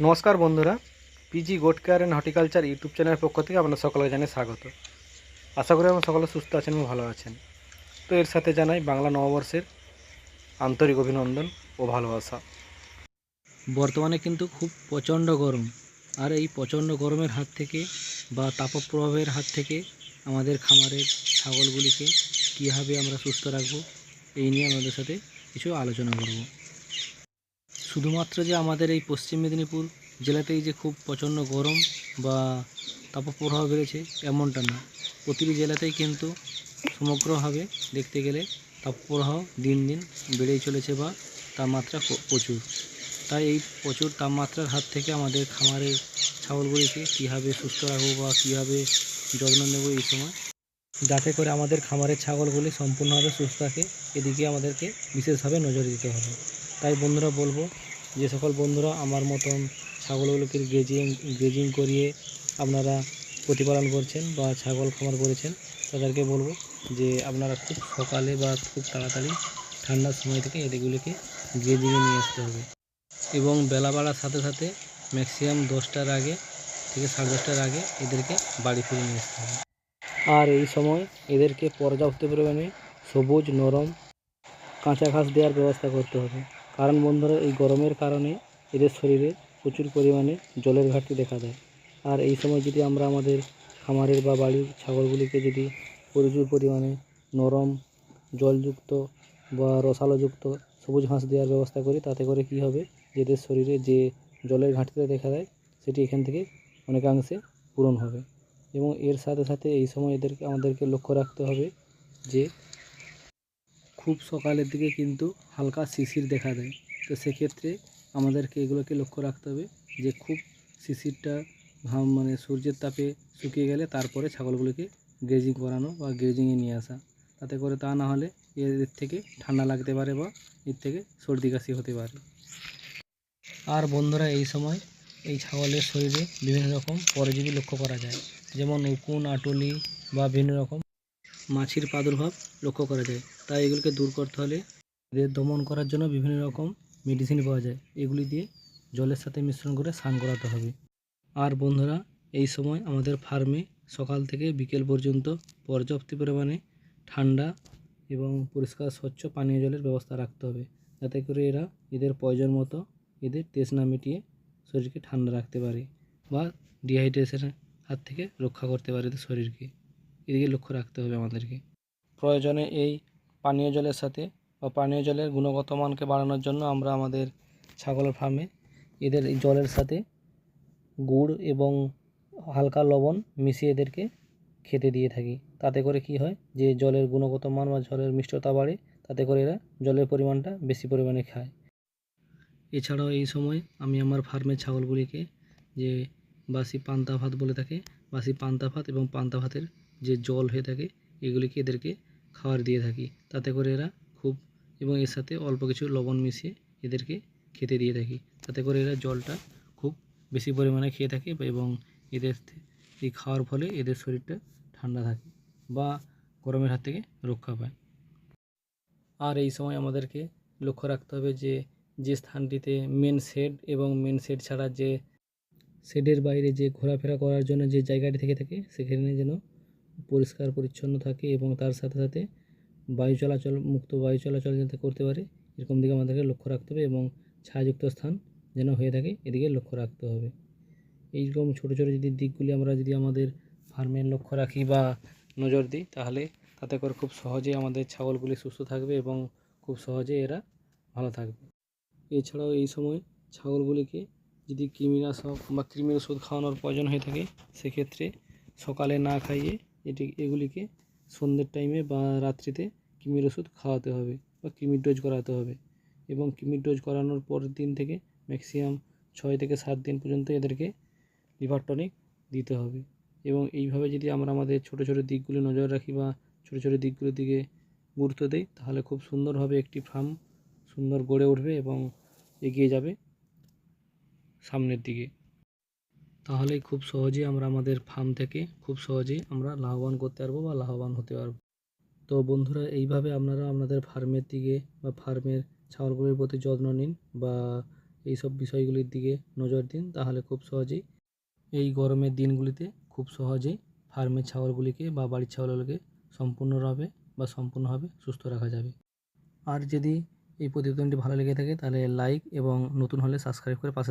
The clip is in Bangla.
নমস্কার বন্ধুরা PG care and horticulture YouTube চ্যানেলের পক্ষ থেকে আপনার সকলকে জানাই স্বাগত। আশা করি আপনারা সকলে সুস্থ আছেন এবং ভালো আছেন। তো এর সাথে জানাই বাংলা নববর্ষের আন্তরিক অভিনন্দন ও ভালোবাসা। বর্তমানে কিন্তু খুব প্রচণ্ড গরম। আর এই প্রচণ্ড গরমের হাত থেকে বা তাপপ্রভাবের হাত থেকে আমাদের খামারের ছাগলগুলিকে কীভাবে আমরা সুস্থ রাখব, এই নিয়ে আমাদের সাথে কিছু আলোচনা করব। শুধুমাত্র যে আমাদের এই পশ্চিম মেদিনীপুর জেলাতেই যে খুব প্রচণ্ড গরম বা তাপপ্রবাহ বেড়েছে, এমনটা না। প্রতিটি জেলাতেই কিন্তু সমগ্রভাবে দেখতে গেলে তাপপ্রবাহ দিন দিন বেড়েই চলেছে বা তাপমাত্রা প্রচুর। তাই এই প্রচুর তাপমাত্রার হাত থেকে আমাদের খামারের ছাগলগুলিকে কীভাবে সুস্থ রাখব বা কীভাবে যত্ন নেব এই সময়, যাতে করে আমাদের খামারের ছাগলগুলি সম্পূর্ণভাবে সুস্থ থাকে, এদিকে আমাদেরকে বিশেষভাবে নজর দিতে হবে। তাই বন্ধুরা বলব যে সকল বন্ধুরা আমার মতন ছাগলগুলোকে গ্রেজিং গ্রেজিং করিয়ে আপনারা প্রতিপালন করছেন বা ছাগল খামার করেছেন, তাদেরকে বলব যে আপনারা খুব সকালে বা খুব তাড়াতাড়ি ঠান্ডার সময় থেকে এদিকগুলিকে গ্রেজিংয়ে নিয়ে আসতে হবে। এবং বেলা বাড়ার সাথে সাথে ম্যাক্সিমাম দশটার আগে থেকে সাড়ে দশটার আগে এদেরকে বাড়ি ফিরে নিয়ে আসতে হবে। আর এই সময় এদেরকে পর্যাপ্ত পরিমাণে সবুজ, নরম, কাঁচা ঘাস দেওয়ার ব্যবস্থা করতে হবে। কারণ বন্ধুরা, এই গরমের কারণে এদের শরীরে প্রচুর পরিমাণে জলের ঘাটতি দেখা দেয়। আর এই সময় যদি আমরা আমাদের খামারের বা বাড়ির ছাগলগুলিকে যদি প্রচুর পরিমাণে নরম, জলযুক্ত বা রসালোযুক্ত সবুজ ঘাস দেওয়ার ব্যবস্থা করি, তাতে করে কি হবে? এদের শরীরে যে জলের ঘাটতিটা দেখা দেয়, সেটি এখান থেকে অনেকাংশে পূরণ হবে। এবং এর সাথে সাথে এই সময় এদেরকে, আমাদেরকে লক্ষ্য রাখতে হবে যে খুব সকালের দিকে কিন্তু হালকা শিশির দেখা দেয়। তো সেক্ষেত্রে আমাদেরকে এগুলোকে লক্ষ্য রাখতে হবে যে খুব শিশিরটা ঘাম মানে সূর্যের তাপে শুকিয়ে গেলে তারপরে ছাগলগুলিকে গ্রেজিং করানো বা গ্রেজিংয়ে নিয়ে আসা। তাতে করে তা না হলে এদের থেকে ঠান্ডা লাগতে পারে বা এর থেকে সর্দি কাশি হতে পারে। আর বন্ধুরা এই সময় এই ছাগলের শরীরে বিভিন্ন রকম পরজীবী লক্ষ্য করা যায়। যেমন উকুন, আটলি বা বিভিন্ন রকম মাছির প্রাদুর্ভাব লক্ষ্য করা যায়। তাই এগুলোকে দূর করতে হলে এদের দমন করার জন্য বিভিন্ন রকম মেডিসিন পাওয়া যায়। এগুলি দিয়ে জলের সাথে মিশ্রণ করে স্নান করাতে হবে। আর বন্ধুরা, এই সময় আমাদের ফার্মে সকাল থেকে বিকেল পর্যন্ত পর্যাপ্ত পরিমাণে ঠান্ডা এবং পরিষ্কার স্বচ্ছ পানীয় জলের ব্যবস্থা রাখতে হবে। যাতে করে এরা এদের প্রয়োজন মতো এদের তৃষ্ণা মিটিয়ে শরীরকে ঠান্ডা রাখতে পারে বা ডিহাইড্রেশনের হাত থেকে রক্ষা করতে পারে এদের শরীরকে। এদিকে লক্ষ্য রাখতে হবে আমাদেরকে। প্রয়োজনে এই পানীয় জলের সাথে বা পানীয় জলের গুণগত মানকে বাড়ানোর জন্য আমরা আমাদের ছাগলের ফার্মে এদের জলের সাথে গুড় এবং হালকা লবণ মিশিয়ে এদেরকে খেতে দিয়ে থাকি। তাতে করে কি হয় যে জলের গুণগত মান বা জলের মিষ্টতা বাড়ে, তাতে করে এরা জলের পরিমাণটা বেশি পরিমাণে খায়। এছাড়াও এই সময় আমি আমার ফার্মের ছাগলগুলিকে যে বাসি পান্তা ভাত বলে থাকে বাসি পান্তা ভাত এবং পান্তা ভাতের যে জল হয়ে থাকে, এগুলিকে এদেরকে খাবার দিয়ে থাকি। তাতে করে এরা খুব, এবং এর সাথে অল্প কিছু লবণ মিশিয়ে এদেরকে খেতে দিয়ে থাকি। তাতে করে এরা জলটা খুব বেশি পরিমাণে খেয়ে থাকে এবং এদের এই খাওয়ার ফলে এদের শরীরটা ঠান্ডা থাকে বা গরমের হাত থেকে রক্ষা পায়। আর এই সময় আমাদেরকে লক্ষ্য রাখতে হবে যে যে স্থানটিতে মেন শেড এবং মেন শেড ছাড়া যে শেডের বাইরে যে ঘোরাফেরা করার জন্য যে জায়গাটি থেকে থাকে, সেখানে যেন পরিষ্কার পরিচ্ছন্ন থাকে এবং তার সাথে সাথে বায়ু চলাচল, মুক্ত বায়ু চলাচল যাতে করতে পারে, এরকম দিকে আমাদেরকে লক্ষ্য রাখতে হবে এবং ছায়াযুক্ত স্থান যেন হয়ে থাকে, এদিকে লক্ষ্য রাখতে হবে। এইরকম ছোটো ছোটো যদি দিকগুলি আমরা যদি আমাদের ফার্মের লক্ষ্য রাখি বা নজর দিই, তাহলে তাতে করে খুব সহজে আমাদের ছাগলগুলি সুস্থ থাকবে এবং খুব সহজে এরা ভালো থাকবে। এছাড়াও এই সময় ছাগলগুলিকে যদি কৃমিনাশক বা কৃমির ওষুধ খাওয়ানোর প্রয়োজন হয়ে থাকে, সেক্ষেত্রে সকালে না খাইয়ে এটি, এগুলিকে সন্ধ্যের টাইমে বা রাত্রিতে কৃমির ওষুধ খাওয়াতে হবে বা কৃমির ডোজ করাতে হবে এবং কৃমির ডোজ করানোর পরের দিন থেকে ম্যাক্সিমাম ছয় থেকে সাত দিন পর্যন্ত এদেরকে লিভার টনিক দিতে হবে এবং এইভাবে যদি আমরা আমাদের ছোটো ছোটো দিকগুলি নজর রাখি বা ছোটো ছোটো দিকগুলির দিকে গুরুত্ব দিই, তাহলে খুব সুন্দরভাবে একটি ফার্ম সুন্দর গড়ে উঠবে এবং এগিয়ে যাবে সামনের দিকে। তাহলেই খুব সহজেই আমরা আমাদের ফার্ম থেকে খুব সহজেই আমরা লাভবান করতে পারব বা লাভবান হতে পারব। তো বন্ধুরা, এইভাবে আপনারা আপনাদের ফার্মের দিকে বা ফার্মের ছাগলগুলির প্রতি যত্ন নিন বা এই সব বিষয়গুলির দিকে নজর দিন, তাহলে খুব সহজেই এই গরমের দিনগুলিতে খুব সহজেই ফার্মের ছাগলগুলিকে বা বাড়ির ছাগলগুলিকে সম্পূর্ণভাবে বা সম্পূর্ণভাবে সুস্থ রাখা যাবে। আর যদি এই প্রতিবেদনটি ভালো লেগে থাকে, তাহলে লাইক এবং নতুন হলে সাবস্ক্রাইব করে পাশে